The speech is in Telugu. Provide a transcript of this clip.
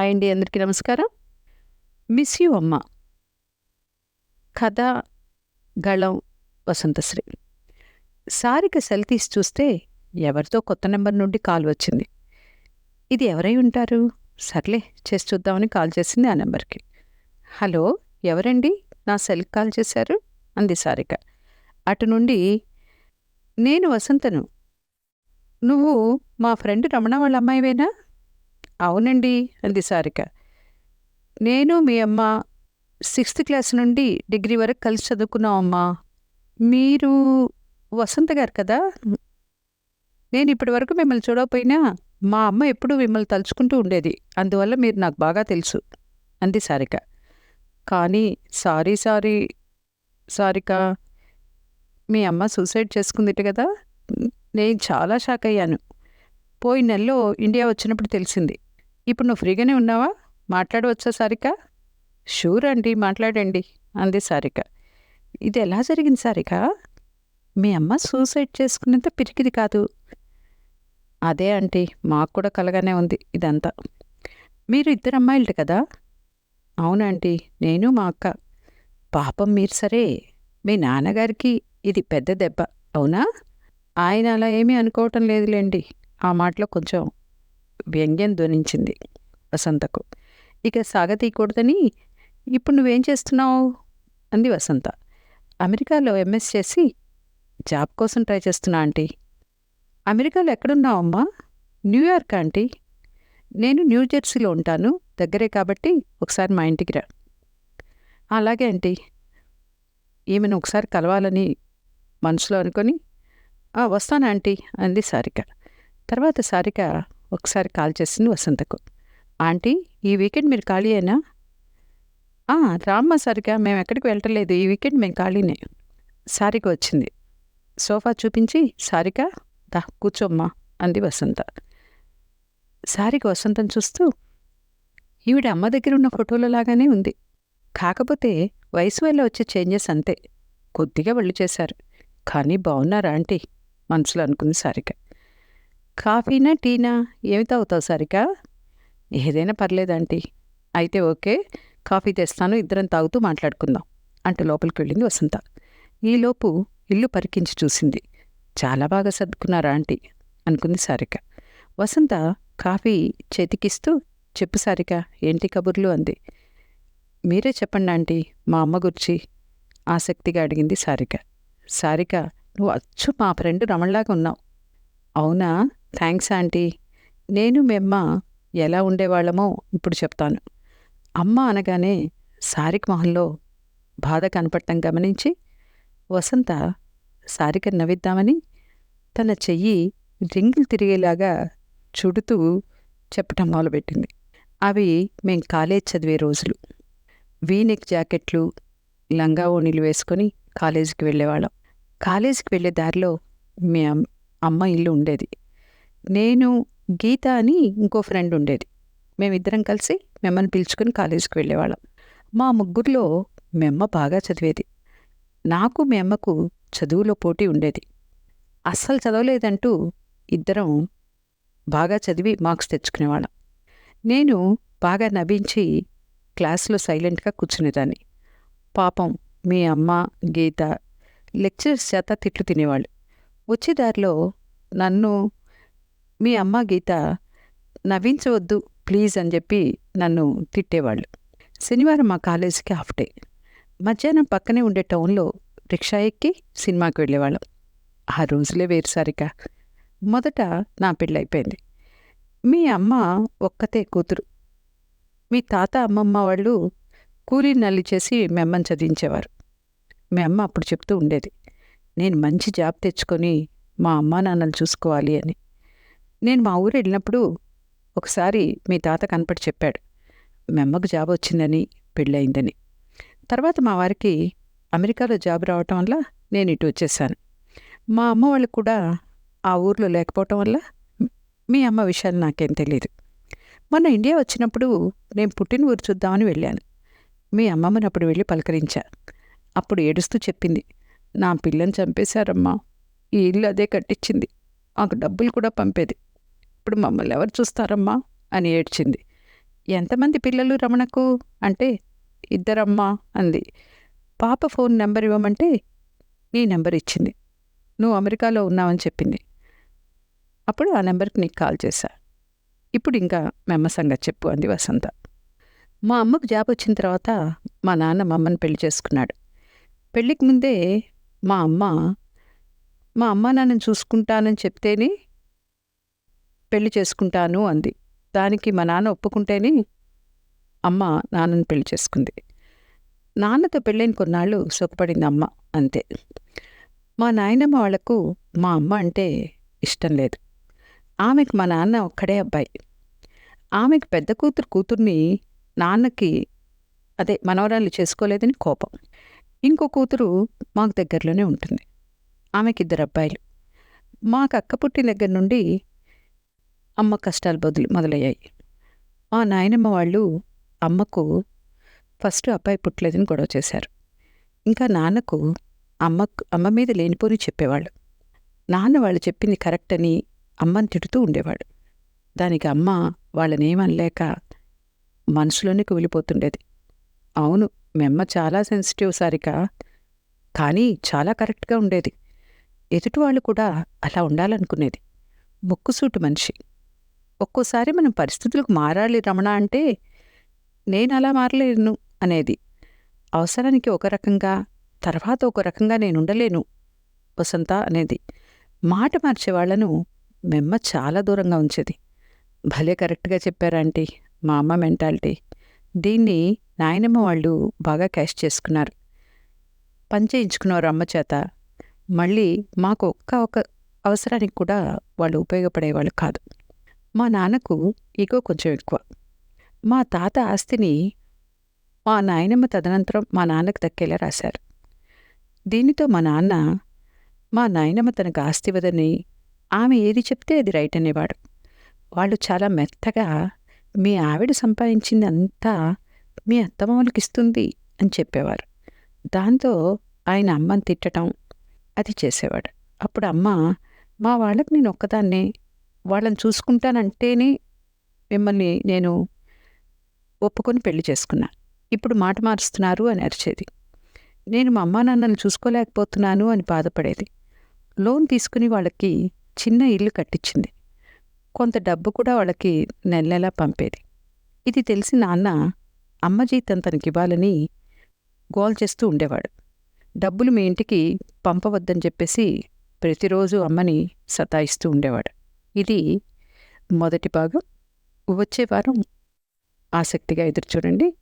హాయ్ అండి అందరికీ నమస్కారం. మిస్ యూ అమ్మ. కథ గళం వసంతశ్రీ. సారిక సెల్ తీసి చూస్తే ఎవరితో కొత్త నెంబర్ నుండి కాల్ వచ్చింది. ఇది ఎవరై ఉంటారు? సర్లే చేసి చూద్దామని కాల్ చేసింది ఆ నెంబర్కి. హలో ఎవరండి? నా సెల్కి కాల్ చేశారు? అంది సారిక. అటు నుండి నేను వసంతను. నువ్వు మా ఫ్రెండ్ రమణ వాళ్ళ అమ్మాయివేనా? అవునండి అంది సారిక. నేను మీ అమ్మ సిక్స్త్ క్లాస్ నుండి డిగ్రీ వరకు కలిసి చదువుకున్నాం అమ్మా. మీరు వసంత గారు కదా? నేను ఇప్పటి వరకు మిమ్మల్ని చూడకపోయినా మా అమ్మ ఎప్పుడూ మిమ్మల్ని తలుచుకుంటూ ఉండేది. అందువల్ల మీరు నాకు బాగా తెలుసు అంది సారిక. కానీ సారీ సారీ సారిక మీ అమ్మ సూసైడ్ చేసుకుందిట కదా? నేను చాలా షాక్ అయ్యాను. పోయిన నెలలో ఇండియా వచ్చినప్పుడు తెలిసింది. ఇప్పుడు నువ్వు ఫ్రీగానే ఉన్నావా? మాట్లాడవచ్చా సారిక? షూర్ అండి మాట్లాడండి అంది సారిక. ఇది ఎలా జరిగింది సారిక? మీ అమ్మ సూసైడ్ చేసుకునేంత పిరికిది కాదు. అదే ఆంటీ మాకు కూడా కలగానే ఉంది ఇదంతా. మీరు ఇద్దరు అమ్మాయిలు కదా? అవునంటీ నేను మా అక్క. పాపం మీరు సరే మీ నాన్నగారికి ఇది పెద్ద దెబ్బ అవునా? ఆయన అలా ఏమీ అనుకోవటం లేదులేండి. ఆ మాటలో కొంచెం వ్యంగ్యం ధ్వనించింది వసంతకు. ఇక సాగతీయకూడదని ఇప్పుడు నువ్వేం చేస్తున్నావు? అంది వసంత. అమెరికాలో ఎంఎస్ చేసి జాబ్ కోసం ట్రై చేస్తున్నా ఆంటీ. అమెరికాలో ఎక్కడున్నావమ్మా న్యూయార్క్ ఆంటీ? నేను న్యూ జెర్సీలో ఉంటాను దగ్గరే కాబట్టి ఒకసారి మా ఇంటికి రా. అలాగే ఆంటీ. ఈమెను ఒకసారి కలవాలని మనసులో అనుకొని వస్తాను ఆంటీ అంది సారిక. తర్వాత సారిక ఒకసారి కాల్ చేసింది వసంతకు. ఆంటీ ఈ వీకెండ్ మీరు ఖాళీయేనా "ఆ, రామ్మా సారిక మేము ఎక్కడికి వెళ్ళలేదు ఈ వీకెండ్ మేము ఖాళీనే. సారిక వచ్చింది. సోఫా చూపించి సారిక? దా కూర్చోమ్మా అంది వసంత. సారిక వసంతం చూస్తూ ఈవిడ అమ్మ దగ్గర ఉన్న ఫోటోలో లాగానే ఉంది. కాకపోతే వయసు వల్ల వచ్చే చేంజెస్ అంతే. కొద్దిగా వాళ్ళు చేశారు. కానీ బాగున్నారా ఆంటీ? మనసులో అనుకుంది సారిక. కాఫీనా టీనా? ఏమి తాగుతావు సారిక ఏదైనా పర్లేదంటీ అయితే ఓకే కాఫీ తెస్తాను ఇద్దరం తాగుతూ మాట్లాడుకుందాం. అంటూ లోపలికి వెళ్ళింది వసంత. ఈలోపు ఇల్లు పరికించి చూసింది. చాలా బాగా సర్దుకున్నారా ఆంటీ? అనుకుంది సారిక. వసంత కాఫీ చేతికిస్తూ చెప్పు సారిక ఏంటి కబుర్లు అంది. మీరే చెప్పండి ఆంటీ మా అమ్మ గురించి ఆసక్తిగా అడిగింది సారిక. సారిక నువ్వు అచ్చు మా ఫ్రెండ్ రమణలాగా ఉన్నావు. అవునా? Thanks aunty. నేను మీ అమ్మ ఎలా ఉండేవాళ్ళమో ఇప్పుడు చెప్తాను. అమ్మ అనగానే సారిక మొహంలో బాధ కనపడటం గమనించి వసంత సారిక నవ్విద్దామని తన చెయ్యి రింగులు తిరిగేలాగా చుడుతూ చెప్పటం మొదలుపెట్టింది. అవి మేం కాలేజ్ చదివే రోజులు. వీనెక్ జాకెట్లు లంగా ఓణీలు వేసుకొని కాలేజీకి వెళ్ళేవాళ్ళం. కాలేజీకి వెళ్ళే దారిలో మీ అమ్మ ఇల్లు ఉండేది. నేను గీత అని ఇంకో ఫ్రెండ్ ఉండేది. మేమిద్దరం కలిసి మిమ్మల్ని పిలుచుకుని కాలేజీకి వెళ్ళేవాళ్ళం. మా ముగ్గురిలో మెమ్మ బాగా చదివేది. నాకు మీ అమ్మకు చదువులో పోటీ ఉండేది. అస్సలు చదవలేదంటూ ఇద్దరం బాగా చదివి మార్క్స్ తెచ్చుకునేవాళ్ళం. నేను బాగా నవ్వించి క్లాస్లో సైలెంట్గా కూర్చునేదాన్ని. పాపం మీ అమ్మ గీత లెక్చరర్స్ చేత తిట్లు తినేవాళ్ళు. వచ్చే దారిలో నన్ను మీ అమ్మ గీత నవ్వించవద్దు ప్లీజ్ అని చెప్పి నన్ను తిట్టేవాళ్ళు. శనివారం మా కాలేజీకి హాఫ్ డే. మధ్యాహ్నం పక్కనే ఉండే టౌన్లో రిక్షా ఎక్కి సినిమాకి వెళ్ళేవాళ్ళం. ఆ రోజులే వేరు సారిక మొదట నా పెళ్ళైపోయింది మీ అమ్మ ఒక్కతే కూతురు. మీ తాత అమ్మమ్మ వాళ్ళు కూలీ నల్లి చేసి మీ అమ్మని చదివించేవారు. మీ అమ్మ అప్పుడు చెప్తూ ఉండేది నేను మంచి జాబ్ తెచ్చుకొని మా అమ్మా నాన్నలు చూసుకోవాలి అని. నేను మా ఊరు వెళ్ళినప్పుడు ఒకసారి మీ తాత కనపడి చెప్పాడు మెమ్మకు జాబ్ వచ్చిందని పెళ్ళయిందని. తర్వాత మా వారికి అమెరికాలో జాబ్ రావటం వల్ల నేను ఇటు వచ్చేసాను. మా అమ్మ వాళ్ళు కూడా ఆ ఊర్లో లేకపోవటం వల్ల మీ అమ్మ విషయాలు నాకేం తెలియదు మొన్న ఇండియా వచ్చినప్పుడు నేను పుట్టిన ఊరు చూద్దామని వెళ్ళాను. మీ అమ్మమ్మని అప్పుడు వెళ్ళి పలకరించా. అప్పుడు ఏడుస్తూ చెప్పింది నా పిల్లని చంపేశారమ్మా. ఈ ఇల్లు అదే కట్టించింది. మాకు డబ్బులు కూడా పంపేది. ఇప్పుడు మమ్మల్ని ఎవరు చూస్తారమ్మా? అని ఏడ్చింది. ఎంతమంది పిల్లలు రమణకు? అంటే ఇద్దరమ్మా అంది. పాప ఫోన్ నెంబర్ ఇవ్వమంటే నీ నెంబర్ ఇచ్చింది. నువ్వు అమెరికాలో ఉన్నావని చెప్పింది. అప్పుడు ఆ నెంబర్కి నీకు కాల్ చేశా. ఇప్పుడు ఇంకా మెమ్మసంగా చెప్పు అంది వసంత. మా అమ్మకు జాబ్ వచ్చిన తర్వాత మా నాన్న మా అమ్మని పెళ్ళి చేసుకున్నాడు. పెళ్ళికి ముందే మా అమ్మ మా అమ్మ నన్ను చూసుకుంటానని చెప్తేనే పెళ్ళి చేసుకుంటాను అంది. దానికి మా నాన్న ఒప్పుకుంటేనే అమ్మ నాన్నని పెళ్ళి చేసుకుంది. నాన్నతో పెళ్ళైన కొన్నాళ్ళు సుఖపడింది అమ్మ అంతే. మా నాయనమ్మ వాళ్ళకు మా అమ్మ అంటే ఇష్టం లేదు. ఆమెకు మా నాన్న ఒక్కడే అబ్బాయి. ఆమెకు పెద్ద కూతురు కూతుర్ని నాన్నకి అదే మనవరాలు చేసుకోలేదని కోపం. ఇంకో కూతురు మాకు దగ్గరలోనే ఉంటుంది. ఆమెకి ఇద్దరు అబ్బాయిలు. మాకు అక్క పుట్టిన దగ్గర నుండి అమ్మ కష్టాలు బదులు మొదలయ్యాయి. మా నాయనమ్మ వాళ్ళు అమ్మకు ఫస్ట్ అబ్బాయి పుట్టలేదని గొడవ చేశారు. ఇంకా నాన్నకు అమ్మకు అమ్మ మీద లేనిపోని చెప్పేవాళ్ళు. నాన్న వాళ్ళు చెప్పింది కరెక్ట్ అని అమ్మని తిడుతూ ఉండేవాడు. దానికి అమ్మ వాళ్ళనేమనలేక మనసులోనే వెళ్ళిపోతుండేది అవును మెమ్మ చాలా సెన్సిటివ్ సారిక కానీ చాలా కరెక్ట్గా ఉండేది. ఎదుటివాళ్ళు కూడా అలా ఉండాలనుకునేది. ముక్కుసూటు మనిషి. ఒక్కోసారి మనం పరిస్థితులకు మారాలి రమణ అంటే నేను అలా మారలేను అనేది. అవసరానికి ఒక రకంగా తర్వాత ఒక రకంగా నేను ఉండలేను వసంత అనేది. మాట మార్చేవాళ్ళను మెమ్మ చాలా దూరంగా ఉంచేది. భలే కరెక్ట్గా చెప్పారంటీ మా అమ్మ మెంటాలిటీ. దీన్ని నాయనమ్మ వాళ్ళు బాగా క్యాష్ చేసుకున్నారు. పని అమ్మ చేత. మళ్ళీ మాకు ఒక్క ఒక అవసరానికి కూడా వాళ్ళు ఉపయోగపడేవాళ్ళు కాదు. మా నాన్నకు ఈగో కొంచెం ఎక్కువ. మా తాత ఆస్తిని మా నాయనమ్మ తదనంతరం మా నాన్నకు దక్కేలా రాశారు. దీనితో మా నాన్న మా నాయనమ్మ తనకు ఆస్తి వదని ఆమె ఏది చెప్తే అది రైట్ అనేవాడు. వాళ్ళు చాలా మెత్తగా మీ ఆవిడ సంపాదించింది అంతా మీ అత్తమామలకి ఇస్తుంది అని చెప్పేవారు. దాంతో ఆయన అమ్మని తిట్టడం అది చేసేవాడు. అప్పుడు అమ్మ మా వాళ్ళకి నేను ఒక్కదాన్నే వాళ్ళని చూసుకుంటానంటేనే మిమ్మల్ని నేను ఒప్పుకొని పెళ్ళి చేసుకున్నా. ఇప్పుడు మాట మారుస్తున్నారు అని అరిచేది. నేను మా అమ్మా నాన్నని చూసుకోలేకపోతున్నాను అని బాధపడేది. లోన్ తీసుకుని వాళ్ళకి చిన్న ఇల్లు కట్టించింది. కొంత డబ్బు కూడా వాళ్ళకి నెల నెలా పంపేది. ఇది తెలిసి నాన్న అమ్మ జీతం తనకివ్వాలని గోల్ చేస్తూ ఉండేవాడు. డబ్బులు మీ ఇంటికి పంపవద్దని చెప్పేసి ప్రతిరోజు అమ్మని సతాయిస్తూ ఉండేవాడు. ఇది మొదటి భాగం. వచ్చే వారం ఆసక్తిగా ఎదురుచూడండి.